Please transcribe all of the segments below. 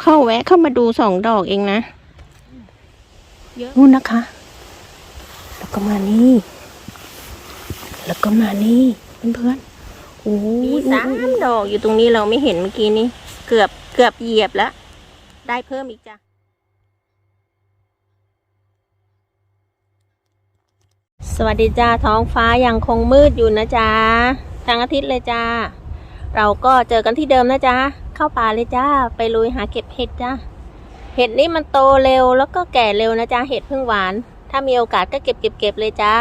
เข้าแวะเข้ามาดูสองดอกเองนะเยอะนู่นนะคะ แล้วก็มานี่ แล้วก็มานี่เพื่อนๆโอ้ยมีสามดอกอยู่ตรงนี้เราไม่เห็นเมื่อกี้นี้ เกือบเกือบเหยียบแล้ว ได้เพิ่มอีกจ้ะสวัสดีจ้าท้องฟ้ายังคงมืดอยู่นะจ๊ะทั้งอาทิตย์เลยจ้า เราก็เจอกันที่เดิมนะจ๊ะ เข้าป่าเลยจ้า ไปลุยหาเก็บเห็ดจ้า เห็ดนี่มันโตเร็วแล้วก็แก่เร็วนะจ๊ะเห็ดพึ่งหวาน ถ้ามีโอกาสก็เก็บเก็บเก็บเลยจ้า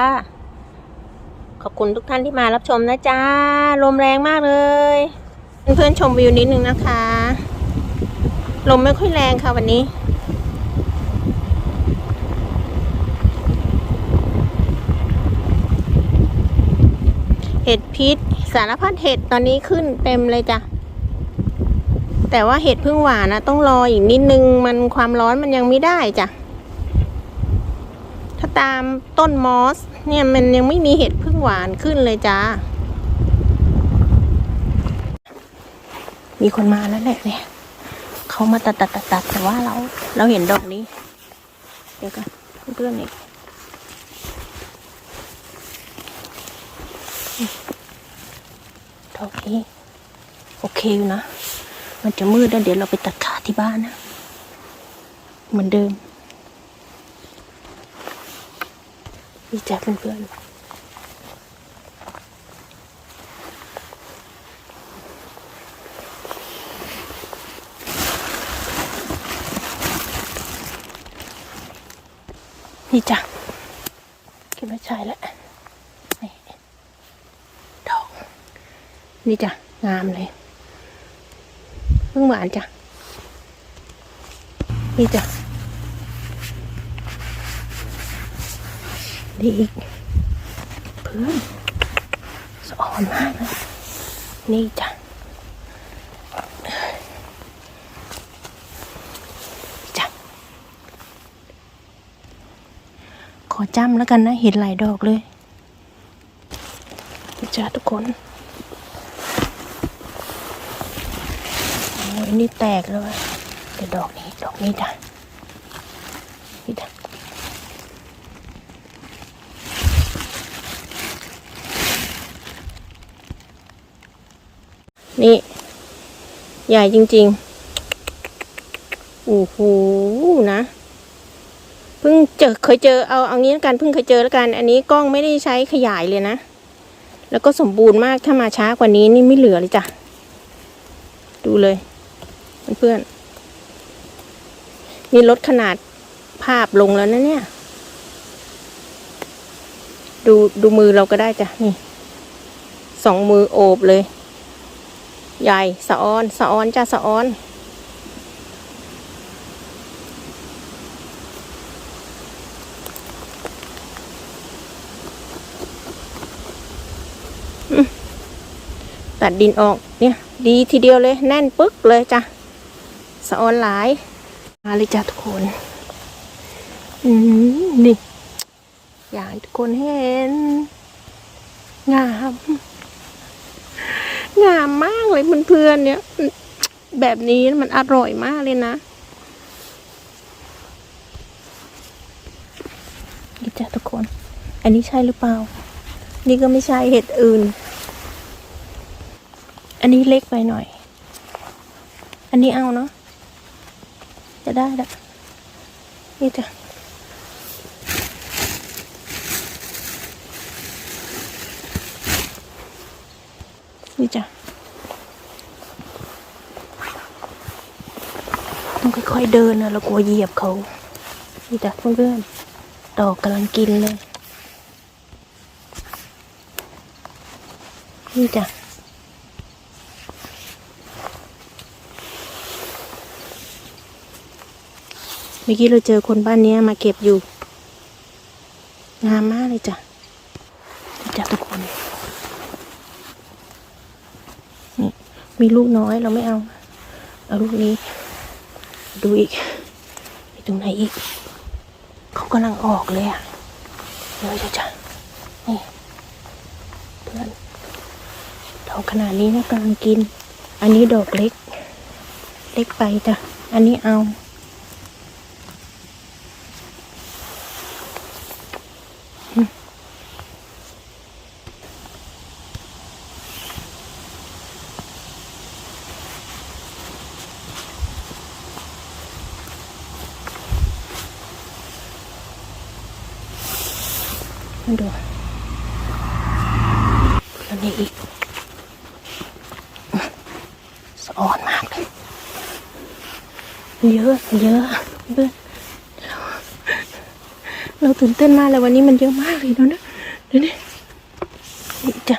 ขอบคุณทุกท่านที่มารับชมนะจ๊ะลมแรงมากเลย เพื่อนๆชมวิวนิดนึงนะคะ ลมไม่ค่อยแรงค่ะวันนี้เห็ดพิษสารพัดเห็ดตอนนี้ขึ้นเต็มเลยจ้ะ แต่ว่าเห็ดพึ่งหวานนะต้องรออีกนิดนึงมันความร้อนมันยังไม่ได้จ้ะ ถ้าตามต้นมอส เนี่ยมันยังไม่มีเห็ดพึ่งหวานขึ้นเลยจ้ามีคนมาแล้วแหละเนี่ยเขามาตัดตัดตัดตัดแต่ว่าเรา เราเห็นดอกนี้ เดี๋ยวกันเพื่อนๆอีกดอกนี้ โอเคอยู่นะ มันจะมืดแล้วเดี๋ยวเราไปตัดขาที่บ้านนะ เหมือนเดิมนี่จ้ะเพื่อนๆนี่จ้ะคิดว่าใช่แล้วนี่ดอก นี่จ้ะ งามเลย เพิ่งหวานจ้ะ นี่จ้ะนี่อีกเพื่อนสะอ่อนมากเลยนี่จ้ะจ้ะขอจำแล้วกันนะเห็นหลายดอกเลยนี่จ้ะทุกคนโอ้ย นี่แตกเลยแต่ดอกนี้ดอกนี้จ้ะนี่จ้ะนี่ ใหญ่จริงๆ โอ้โหนะ เพิ่งเจอเคยเจอเอาเอางี้แล้วกันเพิ่งเคยเจอแล้วกัน อันนี้กล้องไม่ได้ใช้ขยายเลยนะ แล้วก็สมบูรณ์มากถ้ามาช้ากว่านี้นี่ไม่เหลือเลยจ้ะ ดูเลย เพื่อนนี่ลดขนาดภาพลงแล้วนะเนี่ย ดูดูมือเราก็ได้จ้ะ นี่สองมือโอบเลย ใหญ่สะออนสะออนจ้าสะออนตัดดินออกเนี่ย ดีทีเดียวเลย แน่นปึ๊กเลยจ้ะ สะออนหลาย มาเลยจ้ะทุกคน อืมนี่ อยากทุกคนเห็น งาม งามมากเลยเพื่อนๆเนี่ย แบบนี้มันอร่อยมากเลยนะนี่จ้ะทุกคน อันนี้ใช่หรือเปล่า นี่ก็ไม่ใช่เห็ดอื่น อันนี้เล็กไปหน่อย อันนี้เอาเนาะ จะได้ละนี่จ้ะนี่จ้ะต้องค่อยๆเดินนะเรากลัวเหยียบเขา นี่จ้ะเพื่อนๆดอกกำลังกินเลย นี่จ้ะ เมื่อกี้เราเจอคนบ้านนี้มาเก็บอยู่ งามมากเลยจ้ะจ้ะทุกคนนี่มีลูกน้อยเราไม่เอา เอาลูกนี้ ดูอีกไปตรงไหนอีก เขากำลังออกเลยอะเดี๋ยวจะจ้ะนี่เพื่อนดอกขนาดนี้นะกำลังกิน อันนี้ดอกเล็ก เล็กไปจ้ะ อันนี้เอา มาดูแล้วนี่อีกสะอ่อนมากเลยเยอะเยอะเพื่อเราเราตื่นเต้นมากเลยวันนี้มันเยอะมากเลยเนาะนะเดี๋ยวนี้นี่จ้ะ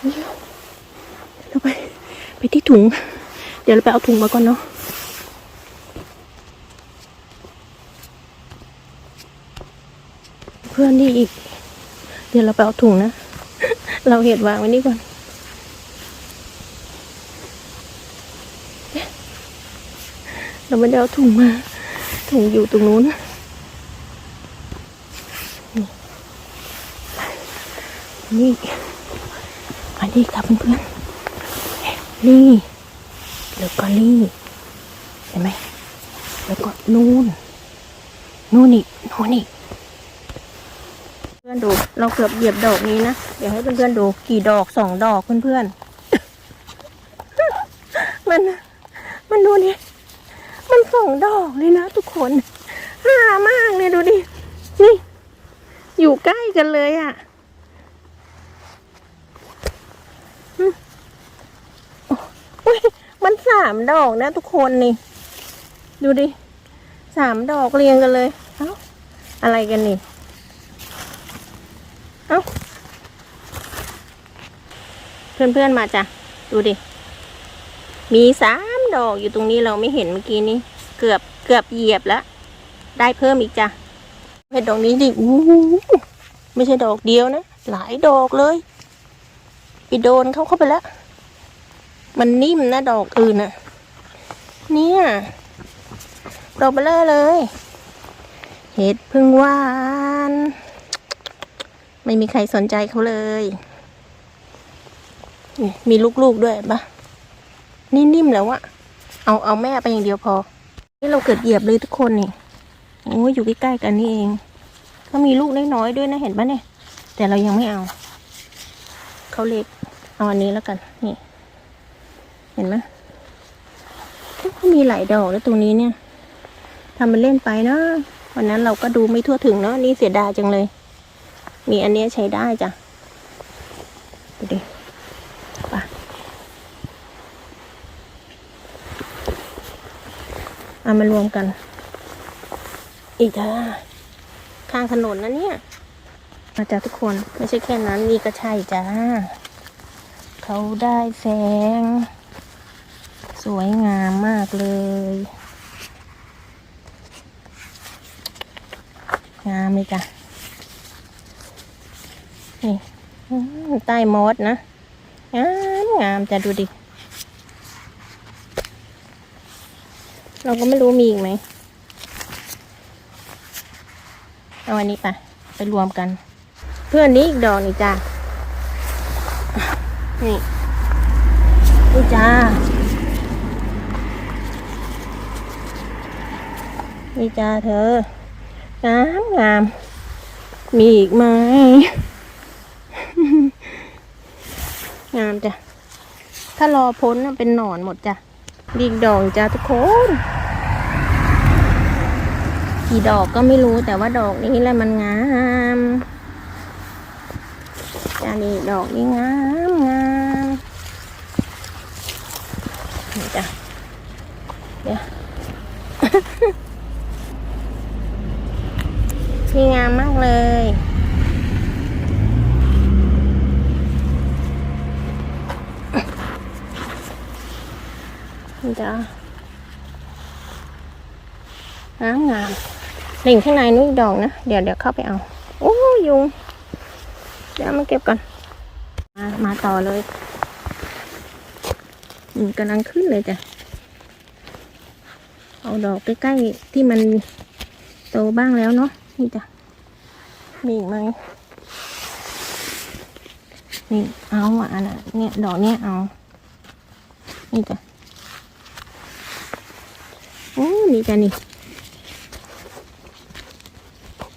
เดี๋ยวเราไป ไปที่ถุง เดี๋ยวเราไปเอาถุงมาก่อนเนาะ พื่อนนี่อีก เดี๋ยวเราไปเอาถุงนะ เราเห็ดวางไว้นี่ก่อนเราไม่ได้เอาถุงมา ถุงอยู่ตรงนู้นนี่นี่อันนี้ครับเพื่อนๆนี่แล้วก็นี่เห็นไหมแล้วก็นู่นนู่นนี่นู่นนี่ อนดู เราเกือบเหยียบดอกนี้นะ เดี๋ยวให้เพื่อนๆดู กี่ดอกสองดอกเพื่อนๆ มัน มันดูนี่มันสองดอกเลยนะทุกคนห่ามากเลยดูดิ นี่ อยู่ใกล้กันเลยอะ่ะอุ้ยมันสามดอกนะทุกคนนี่ ดูดิ สามดอกเรียงกันเลย เอ้า อะไรกันนี่ เอ้า เพื่อนๆมาจ้ะ ดูดิ มีสามดอกอยู่ตรงนี้เราไม่เห็นเมื่อกี้นี้ เกือบเกือบเหยียบแล้ว ได้เพิ่มอีกจ้ะเห็ดดอกนี้ดิอู้ไม่ใช่ดอกเดียวนะ หลายดอกเลยไปโดนเขาเข้าไปแล้ว มันนิ่มนะดอกอื่นน่ะเนี่ย ดอกเบลอเลย เห็ดพึ่งหวาน ไม่มีใครสนใจเขาเลย มีลูกๆด้วยปะนี่นิ่มแล้วอะเอาเอาแม่ไปอย่างเดียวพอ นี่เราเกิดเหยียบเลยทุกคนนี่โอ้ยอยู่ใกล้ๆกันนี่เองเขามีลูกน้อยๆด้วยนะเห็นปะเนี่ย แต่เรายังไม่เอา เขาเล็กเอาอันนี้แล้วกัน นี่ เห็นไหมเขามีหลายดอกแล้วตรงนี้เนี่ยทำมันเล่นไปเนาะวันนั้นเราก็ดูไม่ทั่วถึงเนาะนี่เสียดายจังเลย มีอันเนี้ยใช้ได้จ้ะ ดูดิไปเอามารวมกัน อีกจ้าข้างถนนนะเนี่ยมาจ้าทุกคนไม่ใช่แค่นั้นนี่ก็ใช่จ้า เขาได้แสง สวยงามมากเลย งามเลยจ้ะ นี่อืม ใต้มอสนะงามงามจะดูดิ เราก็ไม่รู้มีอีกไหมเอาอันนี้ไปไปรวมกัน เพื่อนนี้อีกดอกนี่จ้านี่นี่จ้านี่จ้าเธองามงามมีอีกไหม งามจ้ะ ถ้ารอพ้นน่ะเป็นหนอนหมดจ้ะดีดอกจ้ะทุกคน กี่ดอกก็ไม่รู้แต่ว่าดอกนี้แหละมันงามจ้านี่ดอกนี้งามงามนี่จ้ะเดี๋ยวนี่งามมากเลย จ้ะงามงามหลิงข้างในนู้นอีกดอกนะ เดี๋ยวเดี๋ยวเข้าไปเอา โอ้ยุง เดี๋ยวมาเก็บก่อน มามาต่อเลยอืมกำลังขึ้นเลยจ้ะ เอาดอกใกล้ๆที่มันโตบ้างแล้วเนาะ นี่จ้ะ มีไหมนี่เอาอะนะเนี่ยดอกเนี้ยเอา นี่จ้ะ นี่จ้ะนี่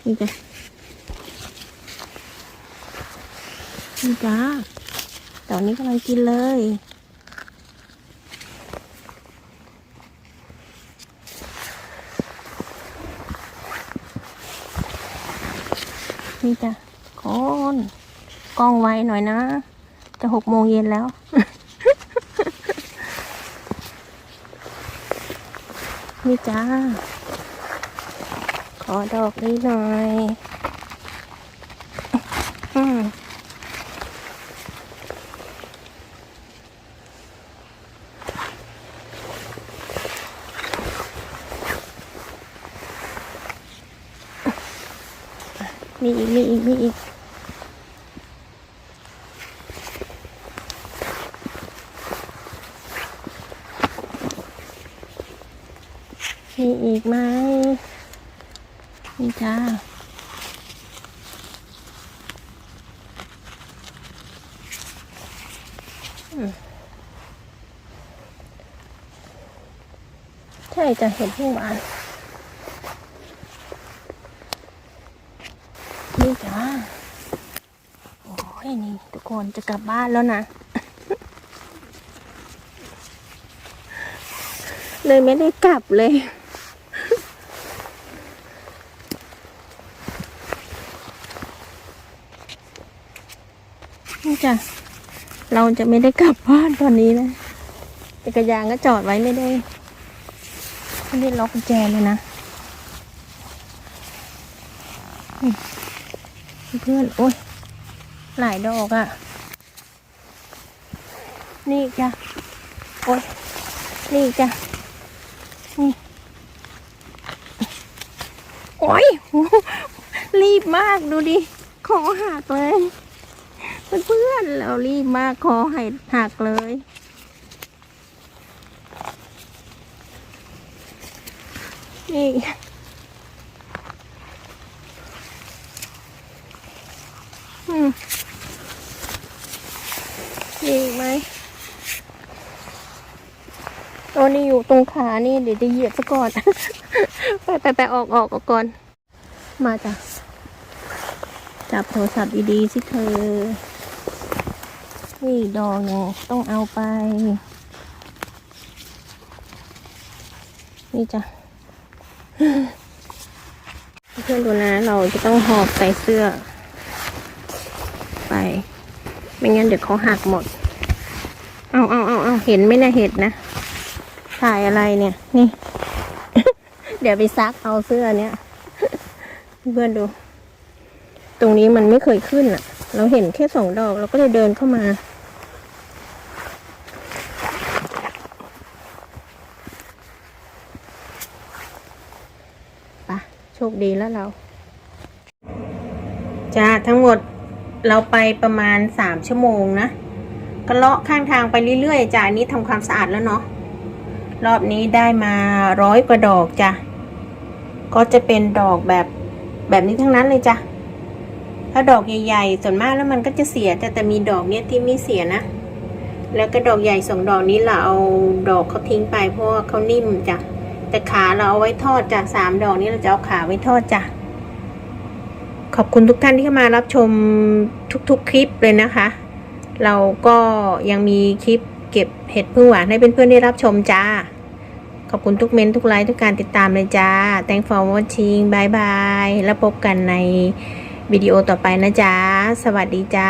นี่จ้ะนี่จ้าดอกนี้กำลังกินเลยนี่จ้ะคนกล้องไว้หน่อยนะ จะหกโมงเย็นแล้ว นี่จ้า ขอดอกนี้หน่อยอืมมีอีกมีอีกมีอีก มีอีกไหมนี่จ้า อืม ใช่จะเห็นเพิ่งหวานนี่จ้าโอ้ยนี่ทุกคนจะกลับบ้านแล้วนะ เลยไม่ได้กลับเลยนี่จ้ะ เราจะไม่ได้กลับบ้านตอนนี้นะจักรยานก็จอดไว้ไม่ได้ไม่ได้ล็อกกุญแจเลยนะเพื่อนโอ้ยหลายดอกอะ่ะ นี่จ้ะโอ้ยนี่จ้ะนี่โอ้ยรีบมากดูดิคอหักเลย เพื่อนๆเรารีบมากคอให้หักเลย นี่อืมมีอีกไหมโอ้นี่อยู่ตรงขานี่เดี๋ยวจะเหยียบซะก่อน ไปไปไปออกออกออกก่อน มาจ้ะ จับโทรศัพท์ดีๆสิเธอ นี่ดอกเนี่ยต้องเอาไป นี่จ้ะเพื่อนดูนะ เราจะต้องหอบใส่เสื้อ ไป ไม่งั้นเดี๋ยวเขาหักหมด เอาเอาเอาเอาเห็นไหมนะเห็ดนะ ถ่ายอะไรเนี่ย นี่ เดี๋ยวไปซักเอาเสื้อเนี้ยเพื่อนดู ตรงนี้มันไม่เคยขึ้นอะ เราเห็นแค่สองดอกเราก็เลยเดินเข้ามา ปะโชคดีแล้วเราจ้าทั้งหมดเราไปประมาณสามชั่วโมงนะก็เลาะข้างทางไปเรื่อยๆจ้าอันนี้ทำความสะอาดแล้วเนาะรอบนี้ได้มาร้อยกว่าดอกจ้ะก็จะเป็นดอกแบบแบบนี้ทั้งนั้นเลยจ้ะ ถ้าดอกใหญ่ๆส่วนมากแล้วมันก็จะเสียแต่แต่มีดอกเนี้ยที่ไม่เสียนะ แล้วก็ดอกใหญ่สองดอกนี้เราเอาดอกเขาทิ้งไปเพราะว่าเขานิ่มจ้ะแต่ขาเราเอาไว้ทอดจ้ะสามดอกนี้เราจะเอาขาไว้ทอดจ้ะขอบคุณทุกท่านที่เข้ามารับชมทุกๆคลิปเลยนะคะ เราก็ยังมีคลิปเก็บเห็ดพึ่งหวานให้เพื่อนๆได้รับชมจ้า ขอบคุณทุกเมนทุกไลค์ทุกการติดตามเลยจ้า thank for watching บายบายแล้วพบกันใน วิดีโอต่อไปนะจ๊ะ สวัสดีจ้า